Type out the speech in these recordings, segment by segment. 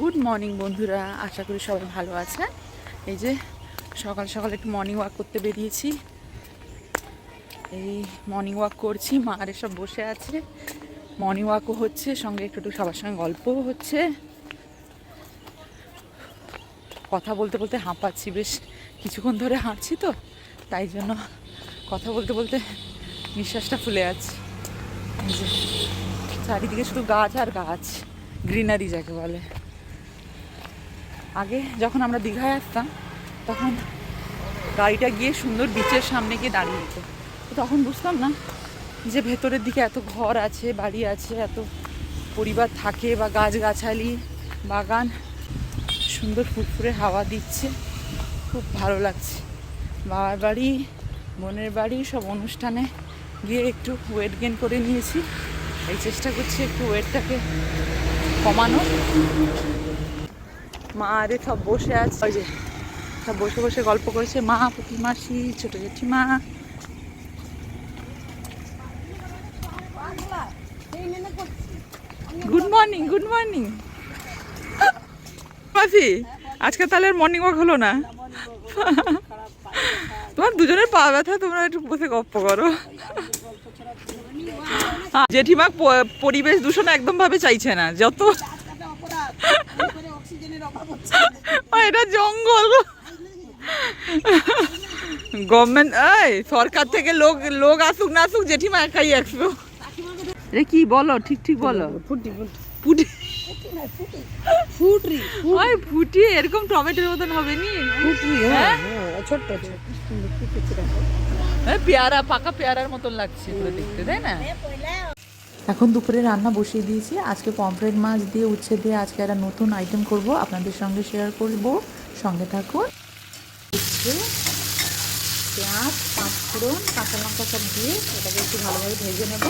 Good morning বন্ধুরা। আশা করি সবাই ভালো আছে এই যে সকাল সকাল একটু মর্নিং ওয়াক করতে বেরিয়েছি। এই মর্নিং ওয়াক করছি, মা আর সব বসে আছে। মর্নিং ওয়াকও হচ্ছে, সঙ্গে একটু একটু সবার সঙ্গে গল্পও হচ্ছে। কথা বলতে বলতে হাঁপাচ্ছি, বেশ কিছুক্ষণ ধরে হাঁটছি তো, তাই জন্য কথা বলতে বলতে নিঃশ্বাসটা ফুলে যে চারিদিকে শুধু গাছ আর গাছ গ্রিনারি যাকে বলে। আগে যখন আমরা দীঘায় আসতাম, তখন গাড়িটা গিয়ে সুন্দর বিচের সামনে গিয়ে দাঁড়িয়ে যেত। তো তখন বুঝতাম না যে ভেতরের দিকে এত ঘর আছে, বাড়ি আছে, এত পরিবার থাকে বা গাছগাছালি, বাগান। সুন্দর ফুরফুরে হাওয়া দিচ্ছে, খুব ভালো লাগছে। বাবার বাড়ি, বোনের বাড়ি, সব অনুষ্ঠানে গিয়ে একটু ওয়েট গেন করে নিয়েছি। এই চেষ্টা করছি একটু ওয়েটটাকে কমানো মা আরে সব বসে আছে। ওই যে সব বসে বসে গল্প করেছে, মা পুকি মাসি, ছোট জেঠিমা। গুড মর্নিং গুড মর্নিং মাসি, আজকে তাহলে আর মর্নিং ওয়াক হলো না। তোমার দুজনের পা ব্যথা, তোমরা একটু বসে গপ্প করো। জেঠিমা পরিবেশ দূষণ একদম ভাবে চাইছে না, যত এটা জঙ্গল। গভর্নমেন্ট এই সরকার থেকে লোক লোক আসুক না আসুক জেঠিমা একাই একশো রে কি বলো ঠিক ঠিক বলো। ফুটি পুটি ফুটরি ওই ফুটি এরকম টমেটোর মতন হবে নি? ফুটরি হ্যাঁ? হ্যাঁ? হ্যাঁ দেখো হ্যাঁ, পেয়ারা পাকা পেয়ারার মতন লাগছে পুরো দেখতে তাই না? এখন দুপুরে রান্না বসিয়ে দিয়েছি। আজকে পমফ্রেট মাছ দিয়ে, উচ্ছে দিয়ে আজকে একটা নতুন আইটেম করব। আপনাদের সঙ্গে শেয়ার করব। সঙ্গে থাকুন। উচ্ছে, পেঁয়াজ, পাঁচফোড়ন, কাঁচা লঙ্কা সব দিয়ে এটাকে একটু ভালোভাবে ভেজে নেব।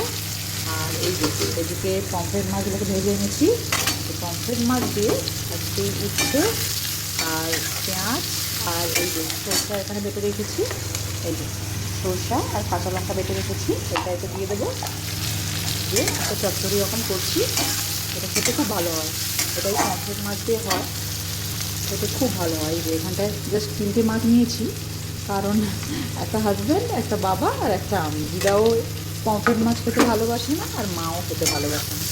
আর এই যে এদিকে পমফ্রেট মাছগুলোকে ভেজে এনেছি। পমফ্রেট মাছ দিয়ে আজকে উচ্ছে আর পেঁয়াজ আর এই যে সরষা এখানে বেটে রেখেছি। এই যে সরষা আর কাঁচা লঙ্কা বেটে রেখেছি। এটা এটা দিয়ে দেবো। দিয়ে একটা চচ্চড়ি রকম করছি, এটা খেতে খুব ভালো হয়। এটাই পমফ্রেট মাছ দিয়ে হয়। খেতে খুব ভালো হয়। যে এখানটায় জাস্ট তিনটে মাছ নিয়েছি। কারণ একটা হাজব্যান্ড একটা বাবা আর একটা আমি। দিদাও পমফ্রেট মাছ খেতে ভালোবাসে না, আর মাও খেতে ভালোবাসে না।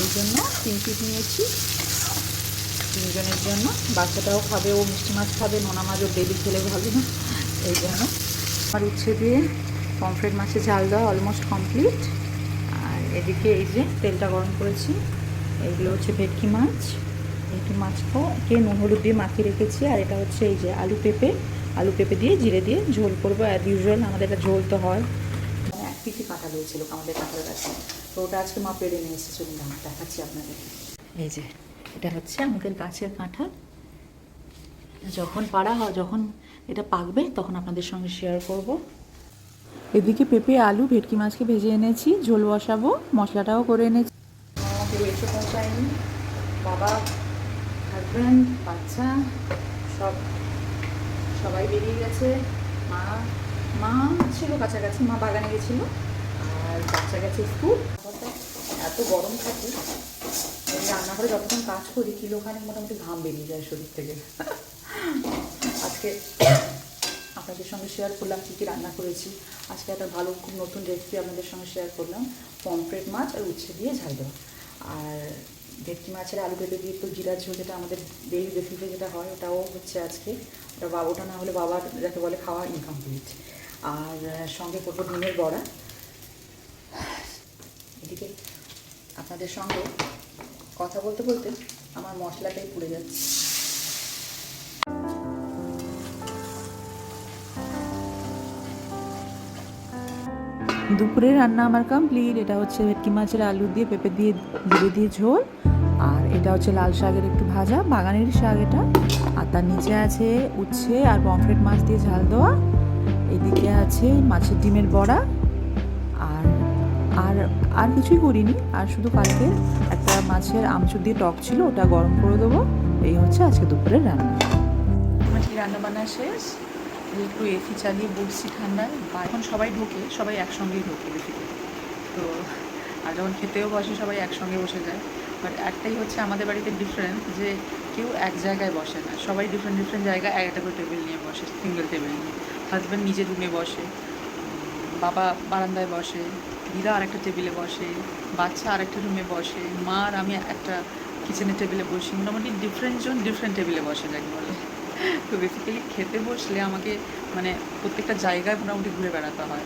এই জন্য তিন পিস নিয়েছি। তিনজনের জন্য। বাচ্চাটাও খাবে, ও মিষ্টি মাছ খাবে, নোনা মাছও ডেলি খেলে ভালো না। এই জন্য। আমার উচ্ছে দিয়ে পমফ্রেট মাছের ঝাল দেওয়া অলমোস্ট কমপ্লিট এদিকে এই যে তেলটা গরম করেছি এইগুলো হচ্ছে ভেটকি মাছ। ভেটকি মাছকে নুন হলুদ দিয়ে মাখিয়ে রেখেছি আর এটা হচ্ছে এই যে আলু পেঁপে। আলু পেঁপে দিয়ে জিরে দিয়ে ঝোল করব অ্যাজ ইউজুয়াল আমাদের এটা ঝোল তো হয়। এক পিঠে কাঁঠাল হয়েছিল আমাদের কাঁঠাল গাছে তো ওটা আজকে মা পেড়ে নিয়ে এসেছে চলুন দেখাচ্ছি আপনাদের। এই যে এটা হচ্ছে আমাদের গাছের কাঁঠাল যখন পাড়া হয় যখন এটা পাকবে তখন আপনাদের সঙ্গে শেয়ার করব। এদিকে পেঁপে, আলু, ভেটকি মাছকে ভেজে এনেছি, ঝোল বসাবো, মশলাটাও করে এনেছি। আমাকে এসে বাবা বাচ্চা, সব, সবাই বেরিয়ে গেছে। মা মা ছিল কাছাকাছি, মা বাগানে গেছিল। আর বাচ্চা এত গরম থাকে। রান্নাঘরে যতক্ষণ কাজ করি কিলো কিলোখানেক মোটামুটি ঘাম বেরিয়ে যায় শরীর থেকে। আজকে আপনাদের সঙ্গে শেয়ার করলাম, কী কী রান্না করেছি। আজকে একটা ভালো, খুব নতুন রেসিপি আপনাদের সঙ্গে শেয়ার করলাম। পমফ্রেট মাছ আর উচ্ছে দিয়ে ঝাল দেওয়া। আর ভেটকি মাছের আলু পেঁপে দিয়ে তো জিরা ঝোল, যেটা আমাদের ডেলি বেসিসে যেটা হয়, ওটাও হচ্ছে আজকে। ওটা বাবা ওটা না হলে বাবার, যাকে বলে খাওয়া ইনকমপ্লিট আর সঙ্গে করব ডিমের বড়া। এদিকে আপনাদের সঙ্গে কথা বলতে বলতে আমার মশলাটাই পুড়ে যাচ্ছে। দুপুরে রান্না আমার কমপ্লিট এটা হচ্ছে ভেটকি মাছের আলু দিয়ে পেঁপে দিয়ে জিরে দিয়ে ঝোল। আর এটা হচ্ছে লাল শাকের একটু ভাজা, বাগানের শাক এটা। আর তার নিচে আছে উচ্ছে আর পমফ্রেট মাছ দিয়ে ঝাল দেওয়া। এদিকে আছে মাছের ডিমের বড়া। আর আর আর কিছুই করিনি। আর শুধু কালকে একটা মাছের আমচুর দিয়ে টক ছিল, ওটা গরম করে দেবো। এই হচ্ছে আজকে দুপুরের রান্না। কি রান্না বান্না শেষ? একটু এসি চালিয়ে বসছি ঠান্ডায়, বা এখন সবাই ঢোকে, সবাই একসঙ্গেই ঢোকে বেশি করে। তো আর যখন খেতেও বসে, সবাই একসঙ্গে বসে যায়। বাট একটাই হচ্ছে আমাদের বাড়িতে ডিফারেন্স যে কেউ এক জায়গায় বসে না। সবাই ডিফারেন্ট ডিফারেন্ট জায়গায় একটা করে টেবিল নিয়ে বসে সিঙ্গেল টেবিল নিয়ে। হাজব্যান্ড নিজের রুমে বসে বাবা বারান্দায় বসে, দিদা আরেকটা টেবিলে বসে, বাচ্চা আরেকটা রুমে বসে, মা আর আমি একটা কিচেনের টেবিলে বসি। মোটামুটি ডিফারেন্ট জন ডিফারেন্ট টেবিলে বসে, যাকে বলে। তো বেসিক্যালি খেতে বসলে আমাকে মানে প্রত্যেকটা জায়গায় মোটামুটি ঘুরে বেড়াতে হয়।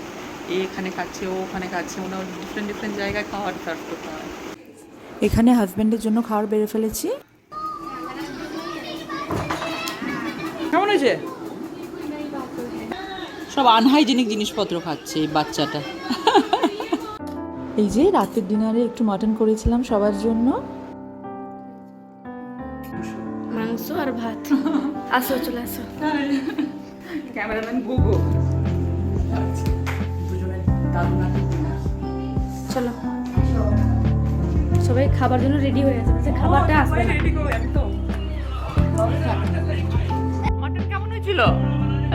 এ এখানে খাচ্ছে ও ওখানে খাচ্ছে মোটামুটি ডিফারেন্ট ডিফারেন্ট জায়গায় খাওয়ার সার্ভ করতে হয়। এখানে হাজব্যান্ডের জন্য খাবার বেড়ে ফেলেছি। কেমন হয়েছে? সব আনহাইজেনিক জিনিসপত্র খাচ্ছে এই বাচ্চাটা। এই যে রাতের ডিনারে একটু মাটন করেছিলাম সবার জন্য। মাংস আর ভাত। আসো চলে আসো। ক্যামেরাম্যান গুগো চলো। সবাই খাবার জন্য রেডি হয়ে আছে বলছে খাবারটা আসবে না। মাটন কেমন হয়েছিল?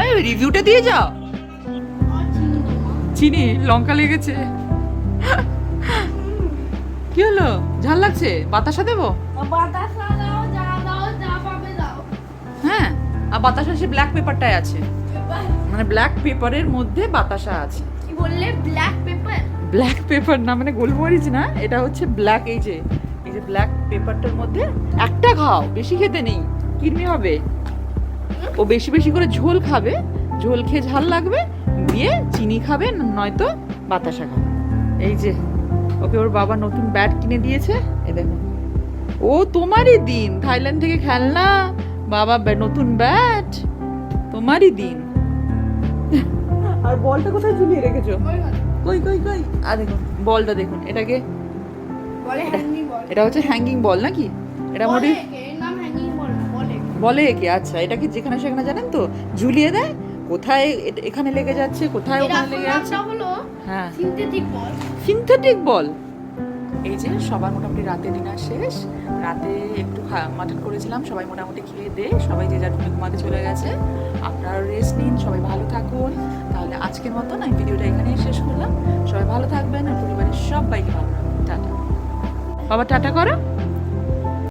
এই রিভিউটা দিয়ে যাও। চিনি লঙ্কা লেগেছে। কি হলো? ঝাল লাগছে? বাতাসা দেবো? বাতাসা হ্যাঁ আর বাতাসা সে ব্ল্যাক পেপারটাই আছে। মানে ব্ল্যাক পেপারের মধ্যে বাতাসা আছে। কি বললে? ব্ল্যাক পেপার ব্ল্যাক পেপার না মানে গোলমরিচ না এটা হচ্ছে ব্ল্যাক এই যে এই যে ব্ল্যাক পেপারটার মধ্যে একটা খাও বেশি খেতে নেই কিডনি হবে। ও বেশি বেশি করে ঝোল খাবে ঝোল খেয়ে ঝাল লাগবে দিয়ে চিনি খাবে নয়তো বাতাসা খাবে। এই যে ওকে ওর বাবা নতুন ব্যাট কিনে দিয়েছে এ দেখো। ও তোমারই দিন থাইল্যান্ড থেকে খেলনা। বাবা ব্য- নতুন ব্যাট তোমারই দিন। আর বলটা কোথায় ঝুলিয়ে রেখেছো? কই কই কই? আর দেখুন বলটা দেখুন। এটাকে বলে এটা হচ্ছে হ্যাঙ্গিং বল নাকি? এটা মোটামুটি বলে একে, আচ্ছা। এটাকে যেখানে সেখানে জানেন তো? ঝুলিয়ে দেয়। কোথায় এখানে লেগে যাচ্ছে কোথায় ওখানে লেগে যাচ্ছে? হ্যাঁ। সিনথেটিক বল সিনথেটিক বল এই যে সবার মোটামুটি রাতে ডিনার শেষ। রাতে একটু মাটন করেছিলাম, সবাই মোটামুটি খেয়ে দে, সবাই যে যার রুমে ঘুমাতে চলে গেছে আপনারা রেস্ট নিন, সবাই ভালো থাকুন। তাহলে আজকের মতন আমি ভিডিওটা এখানেই শেষ করলাম। সবাই ভালো থাকবেন আর পরিবারের সবাইকে ভালো রাখবেন টাটা। বাবা, টাটা করো।